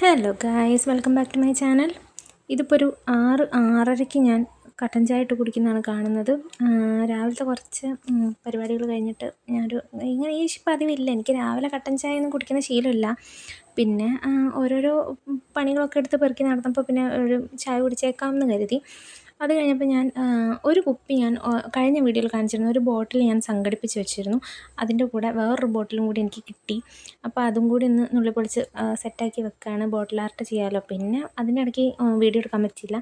Hello guys welcome back to my channel ഇതിപ്പോൾ ഒരു ആറ് ആറരയ്ക്ക് ഞാൻ കട്ടൻ ചായ ഇട്ട് കുടിക്കുന്നതാണ് കാണുന്നത്. രാവിലത്തെ കുറച്ച് പരിപാടികൾ കഴിഞ്ഞിട്ട് ഞാനൊരു ഇങ്ങനെ ഈ പതിവില്ല. എനിക്ക് രാവിലെ കട്ടൻ ചായ ഒന്നും കുടിക്കുന്ന ശീലമില്ല. പിന്നെ ഓരോരോ പണികളൊക്കെ എടുത്ത് പെറുക്കി നടന്നപ്പോൾ പിന്നെ ഒരു ചായ കുടിച്ചേക്കാം എന്ന് കരുതി. അത് കഴിഞ്ഞപ്പോൾ ഞാൻ ഒരു കുപ്പി ഞാൻ കഴിഞ്ഞ വീഡിയോയിൽ കാണിച്ചിരുന്നു ഒരു ബോട്ടിൽ ഞാൻ സംഘടിപ്പിച്ച് വെച്ചിരുന്നു. അതിന്റെ കൂടെ വേറൊരു ബോട്ടിലും കൂടി എനിക്ക് കിട്ടി. അപ്പോൾ അതും കൂടി ഒന്ന് നുള്ളി പൊളിച്ച് സെറ്റാക്കി വെക്കുകയാണ് ബോട്ടിൽ ആർട്ട് ചെയ്യാമല്ലോ പിന്നെ അതിനിടയ്ക്ക് വീഡിയോ എടുക്കാൻ പറ്റിയില്ല.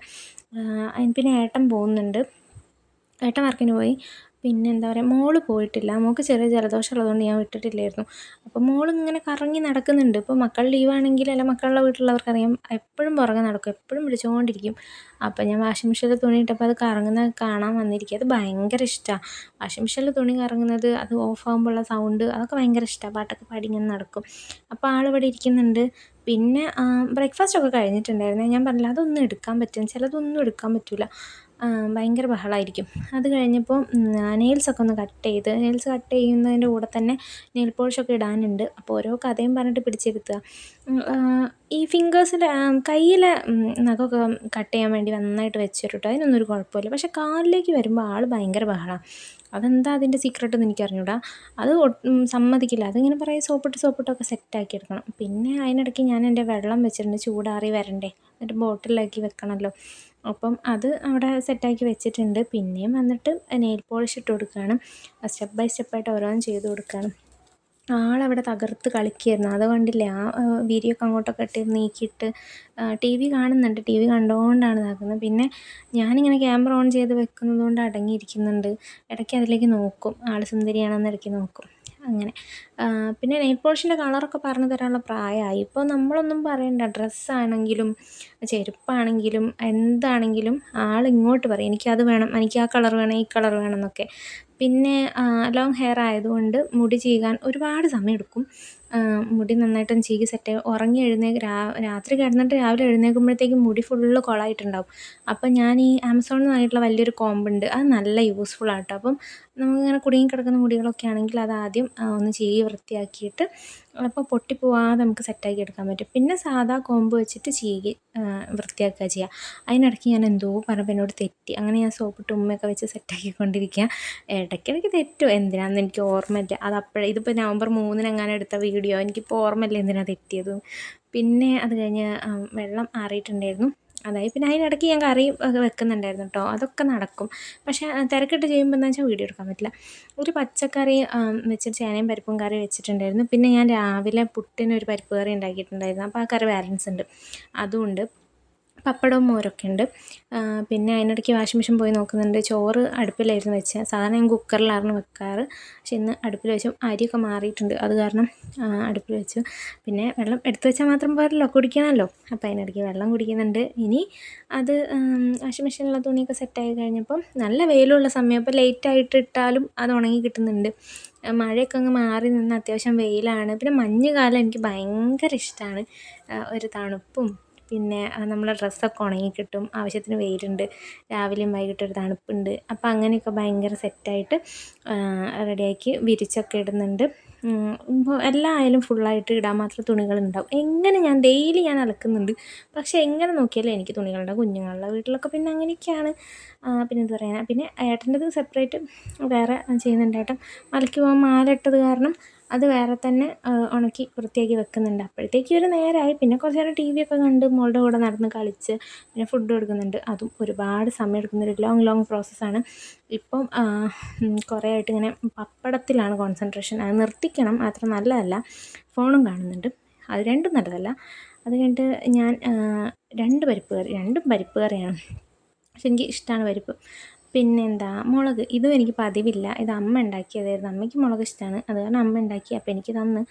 പിന്നെ ഏട്ടൻ പോകുന്നുണ്ട്. ഏട്ടൻ വർക്കിന് പോയി. പിന്നെ എന്താ പറയുക മോൾ പോയിട്ടില്ല. മോൾക്ക് ചെറിയ ജലദോഷം ഉള്ളതുകൊണ്ട് ഞാൻ വിട്ടിട്ടില്ലായിരുന്നു. അപ്പോൾ മോൾ ഇങ്ങനെ കറങ്ങി നടക്കുന്നുണ്ട്. ഇപ്പോൾ മക്കൾ ലീവാണെങ്കിൽ അല്ല മക്കളുടെ വീട്ടിലുള്ളവർക്കറിയാം എപ്പോഴും പുറകെ നടക്കും. എപ്പോഴും വിളിച്ചുകൊണ്ടിരിക്കും അപ്പോൾ ഞാൻ വാഷിംഗ് മെഷീനിൽ തുണി ഇട്ടപ്പോൾ അത് കറങ്ങുന്നത് കാണാൻ വന്നിരിക്കുക അത് ഭയങ്കര ഇഷ്ടമാണ് വാഷിംഗ് മെഷീനിൽ തുണി കറങ്ങുന്നത് അത് ഓഫ് സൗണ്ട് അതൊക്കെ ഭയങ്കര ഇഷ്ടമാണ് പാട്ടൊക്കെ പാടി ഇങ്ങനെ നടക്കും. അപ്പോൾ ആൾ ഇവിടെ ഇരിക്കുന്നുണ്ട്. പിന്നെ ബ്രേക്ക്ഫാസ്റ്റ് ഒക്കെ കഴിഞ്ഞിട്ടുണ്ടായിരുന്നു. ഞാൻ പറഞ്ഞില്ല അതൊന്നും എടുക്കാൻ പറ്റും ചിലതൊന്നും എടുക്കാൻ പറ്റില്ല ഭയങ്കര ബഹളമായിരിക്കും അത് കഴിഞ്ഞപ്പോൾ നെയിൽസൊക്കെ ഒന്ന് കട്ട് ചെയ്ത് നെയിൽസ് കട്ട് ചെയ്യുന്നതിന്റെ കൂടെ തന്നെ നെയിൽ പോളിഷൊക്കെ ഇടാനുണ്ട്. അപ്പോൾ ഓരോ കഥയും പറഞ്ഞിട്ട് പിടിച്ചിരുത്തുക. ഈ ഫിംഗേഴ്സിന്റെ കയ്യിലെ നഖമൊക്കെ കട്ട് ചെയ്യാൻ വേണ്ടി നന്നായിട്ട് വെച്ചിട്ട് അതിനൊന്നും ഒരു കുഴപ്പമില്ല. പക്ഷേ കാലിലേക്ക് വരുമ്പോൾ ആൾ ഭയങ്കര ബഹളമാണ് അതെന്താ അതിന്റെ സീക്രട്ട് എന്ന് എനിക്കറിഞ്ഞൂടാ. അത് സമ്മതിക്കില്ല. അതിങ്ങനെ പറയും സോപ്പിട്ട് സോപ്പിട്ടൊക്കെ സെറ്റാക്കി എടുക്കണം. പിന്നെ അതിനിടയ്ക്ക് ഞാൻ എന്റെ വെള്ളം വെച്ചിട്ടുണ്ട് ചൂടാറി വരണ്ടേ? എന്നിട്ട് ബോട്ടിലാക്കി വെക്കണമല്ലോ. അപ്പം അത് അവിടെ സെറ്റാക്കി വെച്ചിട്ടുണ്ട്. പിന്നെയും വന്നിട്ട് നെയിൽ പോളിഷ് ഇട്ട് കൊടുക്കുകയാണ്. സ്റ്റെപ്പ് ബൈ സ്റ്റെപ്പായിട്ട് ഓരോന്നും ചെയ്ത് കൊടുക്കുകയാണ്. ആളവിടെ തകർത്ത് കളിക്കുകയായിരുന്നു. അത് കണ്ടില്ലേ? ആ വീഡിയോ ഒക്കെ അങ്ങോട്ടൊക്കെ ഇട്ട് നീക്കിയിട്ട് ടി വി കാണുന്നുണ്ട്. ടി വി കണ്ടുകൊണ്ടാണ് ഇതാക്കുന്നത് പിന്നെ ഞാനിങ്ങനെ ക്യാമറ ഓൺ ചെയ്ത് വെക്കുന്നത് കൊണ്ട് അടങ്ങിയിരിക്കുന്നുണ്ട്. ഇടയ്ക്ക് അതിലേക്ക് നോക്കും. ആൾ സുന്ദരിയാണെന്ന് ഇടയ്ക്ക് നോക്കും. അങ്ങനെ. പിന്നെ നെയിൽ പോളിഷിന്റെ കളറൊക്കെ പറഞ്ഞു തരാനുള്ള പ്രായമായി. ഇപ്പോൾ നമ്മളൊന്നും പറയണ്ട. ഡ്രസ്സാണെങ്കിലും ചെരുപ്പാണെങ്കിലും എന്താണെങ്കിലും ആളിങ്ങോട്ട് പറയും. എനിക്കത് വേണം എനിക്ക് ആ കളർ വേണം ഈ കളർ വേണം എന്നൊക്കെ. പിന്നെ ലോങ് ഹെയർ ആയതുകൊണ്ട് മുടി ചീകാൻ ഒരുപാട് സമയമെടുക്കും. മുടി നന്നായിട്ടൊന്ന് ചീകി സെറ്റ് ഉറങ്ങി എഴുന്നേൽക്ക് രാത്രി കിടന്നിട്ട് രാവിലെ എഴുന്നേൽക്കുമ്പോഴത്തേക്കും മുടി ഫുള്ള് കുളമായിട്ടുണ്ടാവും അപ്പം ഞാൻ ഈ ആമസോണിൽ നിന്ന് വാങ്ങിയിട്ടുള്ള വലിയൊരു കോമ്പുണ്ട് അത് നല്ല യൂസ്ഫുൾ ആട്ടോ. അപ്പം നമുക്കിങ്ങനെ കുടുങ്ങി കിടക്കുന്ന മുടികളൊക്കെ ആണെങ്കിൽ അത് ആദ്യം ഒന്ന് ചീകി വൃത്തിയാക്കിയിട്ട് അപ്പോൾ പൊട്ടിപ്പോവാതെ നമുക്ക് സെറ്റാക്കി എടുക്കാൻ പറ്റും. പിന്നെ സാധാ കോമ്പ് വെച്ചിട്ട് ചീകി വൃത്തിയാക്കുക ചെയ്യുക അതിനിടയ്ക്ക് ഞാൻ എന്തോ പറഞ്ഞപ്പോൾ എന്നോട് തെറ്റി. അങ്ങനെ ഞാൻ സോപ്പിട്ട് ഉമ്മയൊക്കെ വെച്ച് സെറ്റാക്കിക്കൊണ്ടിരിക്കുക ഇടയ്ക്കിടയ്ക്ക് തെറ്റും. എന്തിനാണെന്ന് എനിക്ക് ഓർമ്മയില്ല. അത് അപ്പോഴേ ഇതിപ്പോൾ നവംബർ മൂന്നിന് അങ്ങനെ എടുത്ത വീഡിയോ എനിക്കിപ്പോൾ ഓർമ്മയില്ല എന്തിനാണ് തെറ്റിയത്. പിന്നെ അത് കഴിഞ്ഞ് വെള്ളം ആറിയിട്ടുണ്ടായിരുന്നു. അതായത് പിന്നെ അതിനിടയ്ക്ക് ഞാൻ കറി വെക്കുന്നുണ്ടായിരുന്നു കേട്ടോ അതൊക്കെ നടക്കും. പക്ഷേ തിരക്കിട്ട് ചെയ്യുമ്പോൾ എന്താ വെച്ചാൽ വീഡിയോ എടുക്കാൻ പറ്റില്ല. ഒരു പച്ചക്കറി വെച്ചിട്ട് ചേനയും പരിപ്പും കറി വെച്ചിട്ടുണ്ടായിരുന്നു. പിന്നെ ഞാൻ രാവിലെ പുട്ടിന് ഒരു പരിപ്പ് കറി ഉണ്ടാക്കിയിട്ടുണ്ടായിരുന്നു. അപ്പോൾ ആ കറി ബാലൻസ് ഉണ്ട്. അതുകൊണ്ട് പപ്പടവും മോരൊക്കെ ഉണ്ട്. പിന്നെ അതിനിടയ്ക്ക് വാഷിംഗ് മെഷീൻ പോയി നോക്കുന്നുണ്ട്. ചോറ് അടുപ്പിലായിരുന്നു വെച്ചത് സാധാരണ ഞാൻ കുക്കറിലായിരുന്നു വെക്കാറ്. പക്ഷെ ഇന്ന് അടുപ്പിൽ വെച്ചു അരിയൊക്കെ മാറിയിട്ടുണ്ട്. അത് കാരണം അടുപ്പിൽ വെച്ചു. പിന്നെ വെള്ളം എടുത്തു വെച്ചാൽ മാത്രം പോരല്ലോ കുടിക്കണമല്ലോ. അപ്പോൾ അതിനിടയ്ക്ക് വെള്ളം കുടിക്കുന്നുണ്ട്. ഇനി അത് വാഷിംഗ് മെഷീനിലുള്ള തുണിയൊക്കെ സെറ്റായി കഴിഞ്ഞപ്പം നല്ല വെയിലുള്ള സമയം. അപ്പോൾ ലേറ്റായിട്ട് ഇട്ടാലും അത് ഉണങ്ങി കിട്ടുന്നുണ്ട്. മഴയൊക്കെ അങ്ങ് മാറി നിന്ന് അത്യാവശ്യം വെയിലാണ്. പിന്നെ മഞ്ഞ് കാലം എനിക്ക് ഭയങ്കര ഇഷ്ടമാണ്. ഒരു തണുപ്പും പിന്നെ നമ്മളെ ഡ്രസ്സൊക്കെ ഉണങ്ങി കിട്ടും ആവശ്യത്തിന് വെയിലുണ്ട് രാവിലെയും വൈകിട്ടും ഒരു തണുപ്പുണ്ട്. അപ്പോൾ അങ്ങനെയൊക്കെ ഭയങ്കര സെറ്റായിട്ട് റെഡിയാക്കി വിരിച്ചൊക്കെ ഇടുന്നുണ്ട്. എല്ലാം ആയാലും ഫുള്ളായിട്ട് ഇടാൻ മാത്രം തുണികളുണ്ടാവും. എങ്ങനെ ഞാൻ ഡെയിലി ഞാൻ അലക്കുന്നുണ്ട്. പക്ഷേ എങ്ങനെ നോക്കിയാലും എനിക്ക് തുണികളുണ്ടാവും കുഞ്ഞുങ്ങളുടെ വീട്ടിലൊക്കെ പിന്നെ അങ്ങനെയൊക്കെയാണ്. പിന്നെ എന്താ പറയുക പിന്നെ ഏട്ടന്റെത് സെപ്പറേറ്റ് വേറെ ചെയ്യുന്നുണ്ട് ഏട്ടൻ മലയ്ക്ക് പോകാൻ മാല ഇട്ടത് കാരണം അത് വേറെ തന്നെ ഉണക്കി വൃത്തിയാക്കി വെക്കുന്നുണ്ട്. അപ്പോഴത്തേക്ക് ഒരു നേരമായി പിന്നെ കുറച്ച് നേരം ടി വി ഒക്കെ കണ്ട് മോളുടെ കൂടെ നടന്ന് കളിച്ച് പിന്നെ ഫുഡ് കൊടുക്കുന്നുണ്ട്. അതും ഒരുപാട് സമയം എടുക്കുന്ന ഒരു ലോങ് ലോങ് പ്രോസസ്സാണ് ഇപ്പം കുറേ ആയിട്ട് ഇങ്ങനെ പപ്പടത്തിലാണ് കോൺസെൻട്രേഷൻ അത് നിർത്തിക്കണം അത്ര നല്ലതല്ല. ഫോണും കാണുന്നുണ്ട്. അത് രണ്ടും നല്ലതല്ല. അത് കഴിഞ്ഞിട്ട് ഞാൻ രണ്ട് പരിപ്പ് കറി രണ്ടും പരിപ്പ് കറിയാണ്. പക്ഷെ എനിക്ക് ഇഷ്ടമാണ് പരിപ്പ്. പിന്നെന്താ? മുളക്. ഇതും എനിക്ക് പതിവില്ല. ഇത് അമ്മ ഉണ്ടാക്കിയതായിരുന്നു അമ്മയ്ക്ക് മുളക് ഇഷ്ടമാണ് അത് കാരണം അമ്മ ഉണ്ടാക്കി. അപ്പോൾ എനിക്ക് തന്ന്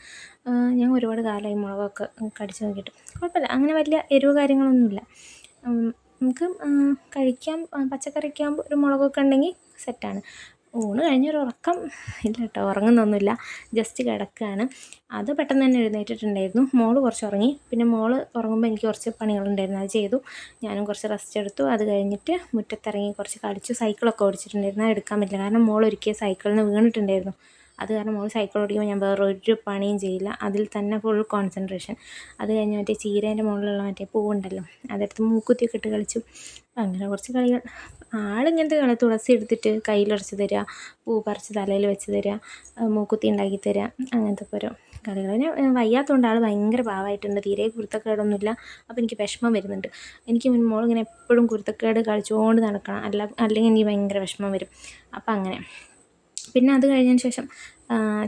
ഞാൻ ഒരുപാട് കാലമായി മുളകൊക്കെ കടിച്ചു നോക്കിയിട്ട്. കുഴപ്പമില്ല. അങ്ങനെ വലിയ എരിവ് കാര്യങ്ങളൊന്നുമില്ല. നമുക്ക് കഴിക്കാം. പച്ചക്കറിക്കാകുമ്പോൾ ഒരു മുളകൊക്കെ ഉണ്ടെങ്കിൽ സെറ്റാണ് ഊണ് കഴിഞ്ഞൊരു ഉറക്കം ഇല്ല കേട്ടോ ഉറങ്ങുന്നൊന്നുമില്ല. ജസ്റ്റ് കിടക്കുകയാണ് അത് പെട്ടെന്ന് തന്നെ എഴുന്നേറ്റിട്ടുണ്ടായിരുന്നു. മോൾ കുറച്ച് ഉറങ്ങി പിന്നെ മോൾ ഉറങ്ങുമ്പോൾ എനിക്ക് കുറച്ച് പണികളുണ്ടായിരുന്നു. അത് ചെയ്തു. ഞാനും കുറച്ച് റെസ്റ്റ് എടുത്തു. അത് കഴിഞ്ഞിട്ട് മുറ്റത്തിറങ്ങി കുറച്ച് കളിച്ചു. സൈക്കിളൊക്കെ ഓടിച്ചിട്ടുണ്ടായിരുന്നു. അത് എടുക്കാൻ പറ്റില്ല. കാരണം മോൾ ഒരിക്കൽ സൈക്കിളിൽ നിന്ന് വീണിട്ടുണ്ടായിരുന്നു. അത് കാരണം മോൾ സൈക്കിൾ ഓടിക്കുമ്പോൾ ഞാൻ വേറൊരു പണിയും ചെയ്യില്ല. അതിൽ തന്നെ ഫുൾ കോൺസെൻട്രേഷൻ അത് കഴിഞ്ഞ് മറ്റേ ചീരേന്റെ മുകളിലുള്ള മറ്റേ പൂവുണ്ടല്ലോ അതെടുത്ത് മൂക്കുത്തിയൊക്കെ ഇട്ട് കളിച്ചു. അങ്ങനെ കുറച്ച് കളികൾ. ആളിങ്ങനത്തെ കളി തുളസി എടുത്തിട്ട് കയ്യിലുറച്ച് തരിക പൂ പറിച്ച് തലയിൽ വെച്ച് തരിക മൂക്കുത്തി ഉണ്ടാക്കി തരിക അങ്ങനത്തെ ഓരോ കളികൾ. പിന്നെ വയ്യാത്തതുകൊണ്ട് ആൾ ഭയങ്കര പാവമായിട്ടുണ്ട് തീരെ കുരുത്തക്കേടൊന്നുമില്ല. അപ്പോൾ എനിക്ക് വിഷമം വരുന്നുണ്ട്. എനിക്ക് മോളിങ്ങനെ എപ്പോഴും കുരുത്തക്കേട് കളിച്ചുകൊണ്ട് നടക്കണം. അല്ല അല്ലെങ്കിൽ എനിക്ക് ഭയങ്കര വിഷമം വരും. അപ്പം അങ്ങനെ. പിന്നെ അത് കഴിഞ്ഞതിന് ശേഷം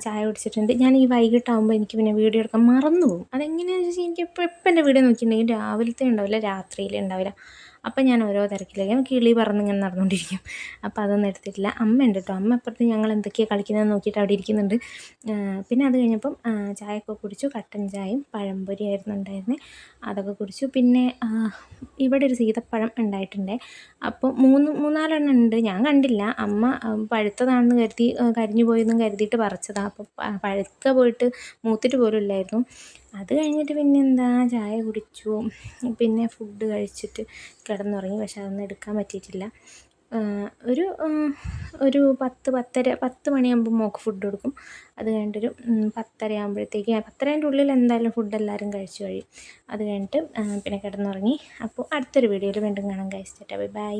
ചായ കുടിച്ചിട്ടുണ്ട്. ഞാൻ ഈ വൈകിട്ടാകുമ്പോൾ എനിക്ക് പിന്നെ വീഡിയോ എടുക്കാൻ മറന്നു പോകും അതെങ്ങനെയാണെന്ന് വെച്ചാൽ എനിക്ക് എപ്പോൾ എപ്പോൾ എന്റെ വീഡിയോ നോക്കിയിട്ടുണ്ടെങ്കിൽ രാവിലത്തെ ഉണ്ടാവില്ല രാത്രിയിലേ ഉണ്ടാവില്ല. അപ്പം ഞാൻ ഓരോ തിരക്കിലേക്കും കിളി പറന്നിങ്ങനെ നടന്നുകൊണ്ടിരിക്കും അപ്പോൾ അതൊന്നും എടുത്തിട്ടില്ല. അമ്മ ഉണ്ട് കേട്ടോ അമ്മ അപ്പുറത്ത് ഞങ്ങൾ എന്തൊക്കെയാണ് കളിക്കുന്നതെന്ന് നോക്കിയിട്ട് അവിടെ ഇരിക്കുന്നുണ്ട്. പിന്നെ അത് കഴിഞ്ഞപ്പം ചായയൊക്കെ കുടിച്ചു. കട്ടൻ ചായയും പഴംപൊരി ആയിരുന്നു ഉണ്ടായിരുന്നത് അതൊക്കെ കുടിച്ചു. പിന്നെ ഇവിടെ ഒരു സീതപ്പഴം ഉണ്ടായിട്ടുണ്ട്. അപ്പോൾ മൂന്ന് മൂന്നാലെണ്ണം ഉണ്ട്. ഞാൻ കണ്ടില്ല. അമ്മ പഴുത്തതാണെന്ന് കരുതി കരിഞ്ഞു പോയെന്നും കരുതിയിട്ട് പറിച്ചതാണ് അപ്പോൾ പഴുത്ത പോയിട്ട് മൂത്തിട്ട് പോലും ഇല്ലായിരുന്നു. അത് കഴിഞ്ഞിട്ട് പിന്നെ എന്താ ചായ കുടിച്ചു. പിന്നെ ഫുഡ് കഴിച്ചിട്ട് കിടന്നുറങ്ങി. പക്ഷെ അതൊന്നും എടുക്കാൻ പറ്റിയിട്ടില്ല. ഒരു ഒരു പത്ത് പത്തര പത്ത് മണിയാകുമ്പോൾ മോൾക്ക് ഫുഡ് കൊടുക്കും. അത് കഴിഞ്ഞിട്ടൊരു പത്തര ആകുമ്പോഴത്തേക്ക് പത്തരേന്റെ ഉള്ളിൽ എന്തായാലും ഫുഡ് എല്ലാവരും കഴിച്ചു കഴിയും. അത് കഴിഞ്ഞിട്ട് പിന്നെ കിടന്നുറങ്ങി. അപ്പോൾ അടുത്തൊരു വീഡിയോയിൽ വീണ്ടും കാണാം ഗൈസ് ബൈ ബൈ.